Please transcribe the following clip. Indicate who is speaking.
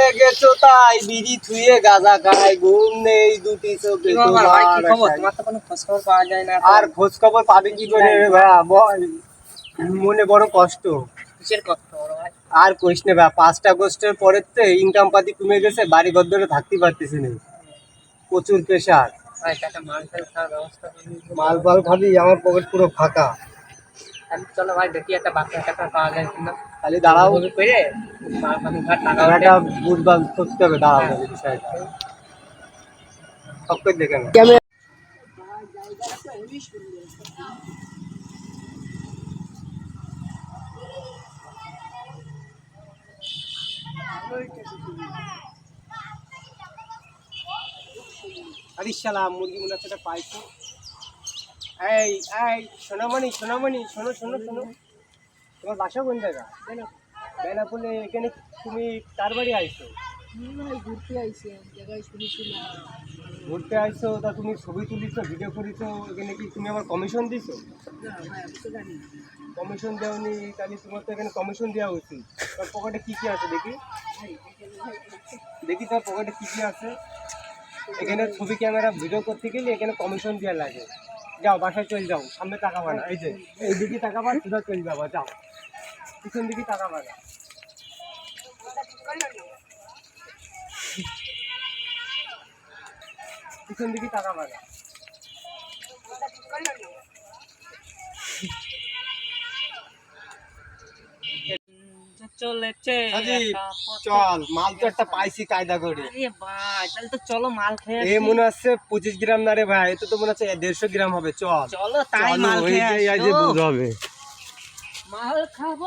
Speaker 1: লেগেছো তাই বিড়ি থুয়ে গাঁজা খাই ঘুম নেই দুটি চোখে
Speaker 2: কি ভাই কি খবর? তোমার তো কোনো খোঁজ খবর পাওয়া যায় না।
Speaker 1: আর খোঁজ খবর পাবে কি করে বল। মনে বড় কষ্ট।
Speaker 2: কিসের ভাই?
Speaker 1: আর কইস না ভাই পাঁচটা আগস্টের পরের তো ইনকাম পাতি কমে গেছে বাড়ি ঘর ধরে থাকতে পারতেছি না। প্রচুর প্রেশার
Speaker 2: ভাই মাল ফেল
Speaker 1: খাবি আমার পকেট পুরো ফাঁকা।
Speaker 2: আমি চলো ভাই দেখি একটা বাকি টাকা পাওয়া যায় কিনা।
Speaker 1: খালি দাঁড়াও।
Speaker 2: ওই করে মাল পানি ঘর টাকা
Speaker 1: আর
Speaker 2: উঠে
Speaker 1: একটা বুটবাল করতে হবে দাঁড়াও বিষয়টা। সব করে দেখে না আরে শালা মুরগি মনে হচ্ছে পাইছি এই এই, সোনামণি সোনামণি, শোনো শোনো শোনো। তোমার বাসা কোন জায়গা? বেনাপুলে এখানে তুমি কার বাড়ি আইছো?
Speaker 3: ঘুরতে আইছি
Speaker 1: ঘুরতে আইছো তা তুমি ছবি তুলিছো ভিডিও করিছো, এখানে কি তুমি আমার কমিশন দিছো। কমিশন দেওনি তাহলে তোমার তো এখানে কমিশন দেওয়া উচিত তোর পকেটে কি কি আছে দেখি? দেখি তোর পকেটে কি কি আছে? এখানে ছবি ক্যামেরা ভিডিও করতে গেলে এখানে কমিশন দেওয়া লাগে। যাও, বাসায় চলে যাও। সামনে টাকা পানা এই যে, এই দিকে পান সোজা চলে যাব, যাও। পিছন দিকে টাকা পানা পিছন দিকে টাকা পানা
Speaker 2: চলেছে।
Speaker 1: চল মাল তো একটা পাইছি কায়দা করে।
Speaker 2: ভাই তাহলে তো চলো মাল খেয়ে
Speaker 1: এ মনে হচ্ছে পঁচিশ গ্রাম না রে ভাই এত তো মনে হচ্ছে দেড়শো গ্রাম হবে চল।
Speaker 2: চলো তাই মাল খেয়ে
Speaker 1: হবে।
Speaker 2: মাল খাব।